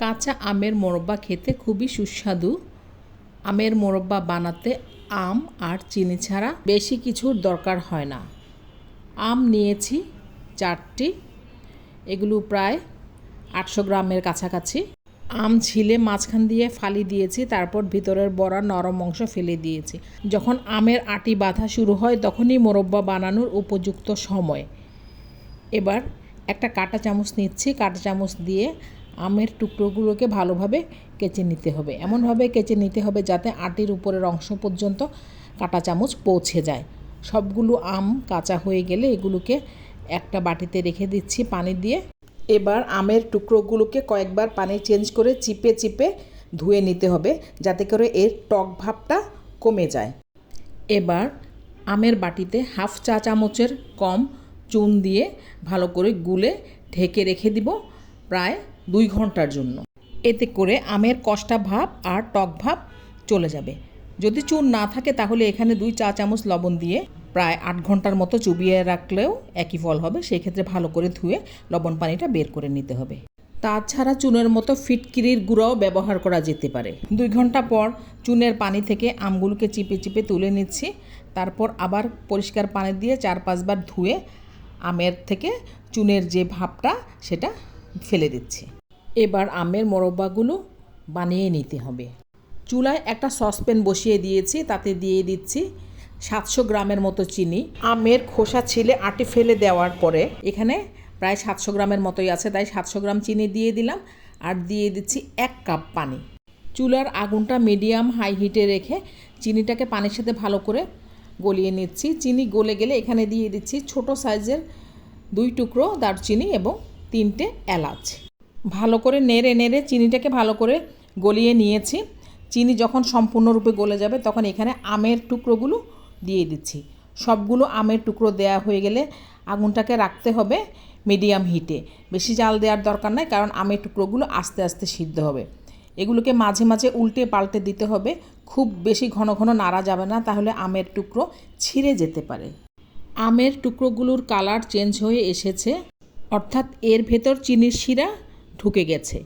কাঁচা আমের মোরব্বা খেতে খুবই সুস্বাদু। আমের মোরব্বা বানাতে আম আর চিনি ছাড়া বেশি কিছুর দরকার হয় না। আম নিয়েছি চারটি, এগুলো প্রায় আটশো গ্রামের কাছাকাছি। আম ছিলে মাঝখান দিয়ে ফালি দিয়েছি, তারপর ভিতরের বড়া নরম অংশ ফেলে দিয়েছি। যখন আমের আটি বাঁধা শুরু হয়, তখনই মোরব্বা বানানোর উপযুক্ত সময়। এবার একটা কাঁটা চামচ নিচ্ছি, কাঁটা চামচ দিয়ে আমের টুকরোগুলোকে ভালোভাবে কেচে নিতে হবে। এমনভাবে কেচে নিতে হবে যাতে আটির উপরের অংশ পর্যন্ত কাঁটা চামচ পৌঁছে যায়। সবগুলো আম কাঁচা হয়ে গেলে এগুলোকে একটা বাটিতে রেখে দিচ্ছি পানি দিয়ে। এবার আমের টুকরোগুলোকে কয়েকবার পানি চেঞ্জ করে চিপে চিপে ধুয়ে নিতে হবে যাতে করে এর টক ভাবটা কমে যায়। এবার আমের বাটিতে হাফ চা চামচের কম চুন দিয়ে ভালো করে গুলে ঢেকে রেখে দিব। প্রায় দুই ঘণ্টার জন্য। এতে করে আমের কষ্টা ভাব আর টক ভাব চলে যাবে। যদি চুন না থাকে তাহলে এখানে দুই চা চামচ লবণ দিয়ে প্রায় আট ঘণ্টার মতো চুবিয়ে রাখলেও একই ফল হবে। সেই ক্ষেত্রে ভালো করে ধুয়ে লবণ পানিটা বের করে নিতে হবে। তাছাড়া চুনের মতো ফিটকিরির গুঁড়াও ব্যবহার করা যেতে পারে। দুই ঘণ্টা পর চুনের পানি থেকে আমগুলোকে চিপে চিপে তুলে নিচ্ছি। তারপর আবার পরিষ্কার পানি দিয়ে চার পাঁচবার ধুয়ে আমের থেকে চুনের যে ভাবটা, সেটা ফেলে দিচ্ছি। এবার আমের মোরব্বাগুলো বানিয়ে নিতে হবে। চুলায় একটা সসপ্যান বসিয়ে দিয়েছি, তাতে দিয়ে দিচ্ছি সাতশো গ্রামের মতো চিনি। আমের খোসা ছিলে আটে ফেলে দেওয়ার পরে এখানে প্রায় সাতশো গ্রামের মতোই আছে, তাই সাতশো গ্রাম চিনি দিয়ে দিলাম আর দিয়ে দিচ্ছি এক কাপ পানি। চুলার আগুনটা মিডিয়াম হাই হিটে রেখে চিনিটাকে পানির সাথে ভালো করে গলিয়ে নিচ্ছি। চিনি গলে গেলে এখানে দিয়ে দিচ্ছি ছোট সাইজের দুই টুকরো দারচিনি এবং তিনটে এলাচ। ভালো করে নেড়ে নেড়ে চিনিটাকে ভালো করে গলিয়ে নিয়েছি। চিনি যখন সম্পূর্ণরূপে গলে যাবে তখন এখানে আমের টুকরোগুলো দিয়ে দিচ্ছি। সবগুলো আমের টুকরো দেয়া হয়ে গেলে আগুনটাকে রাখতে হবে মিডিয়াম হিটে। বেশি জাল দেওয়ার দরকার নাই কারণ আমের টুকরোগুলো আস্তে আস্তে সিদ্ধ হবে। এগুলোকে মাঝে মাঝে উল্টে পাল্টে দিতে হবে। খুব বেশি ঘন ঘন নাড়া যাবে না তাহলে আমের টুকরো ছিঁড়ে যেতে পারে। আমের টুকরোগুলোর কালার চেঞ্জ হয়ে এসেছে। অর্থাৎ এর ভেতর চিনির শিরা ঢুকে গেছে।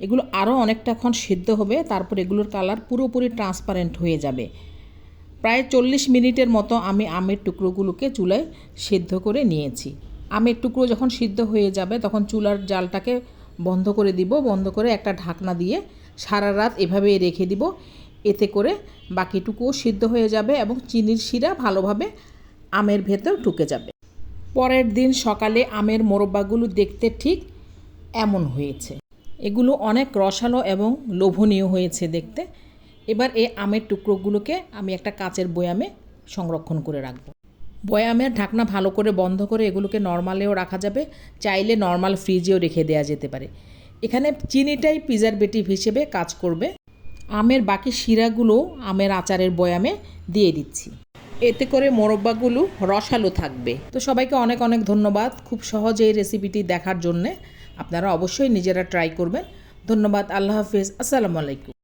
এগুলো আরও অনেকটাক্ষণ সিদ্ধ হবে, তারপর এগুলোর কালার পুরোপুরি ট্রান্সপারেন্ট হয়ে যাবে। প্রায় চল্লিশ মিনিটের মতো আমি আমের টুকরোগুলোকে চুলায় সিদ্ধ করে নিয়েছি। আমের টুকরো যখন সিদ্ধ হয়ে যাবে, তখন চুলার জালটাকে বন্ধ করে দিব। বন্ধ করে একটা ঢাকনা দিয়ে সারা রাত এভাবেই রেখে দিব। এতে করে বাকিটুকুও সিদ্ধ হয়ে যাবে এবং চিনির শিরা ভালোভাবে আমের ভেতর ঢুকে যাবে। পরের দিন সকালে আমের মোরব্বাগুলো দেখতে ঠিক এমন হয়েছে। এগুলো অনেক রসালো এবং লোভনীয় হয়েছে দেখতে। এবার এই আমের টুকরোগুলোকে আমি একটা কাচের বয়ামে সংরক্ষণ করে রাখব। বয়ামের ঢাকনা ভালো করে বন্ধ করে এগুলোকে নর্মালেও রাখা যাবে, চাইলে নর্মাল ফ্রিজেও রেখে দেওয়া যেতে পারে। এখানে চিনিটাই প্রিজারভেটিভ হিসেবে কাজ করবে। আমের বাকি শিরাগুলো আমের আচারের বয়ামে দিয়ে দিচ্ছি। এতে করে মোরব্বাগুলো রসালো থাকবে। তো সবাইকে অনেক অনেক ধন্যবাদ খুব সহজে এই রেসিপিটি দেখার জন্যে। আপনারা অবশ্যই নিজেরা ট্রাই করবেন। ধন্যবাদ আল্লাহ হাফিজ। আসসালামু আলাইকুম।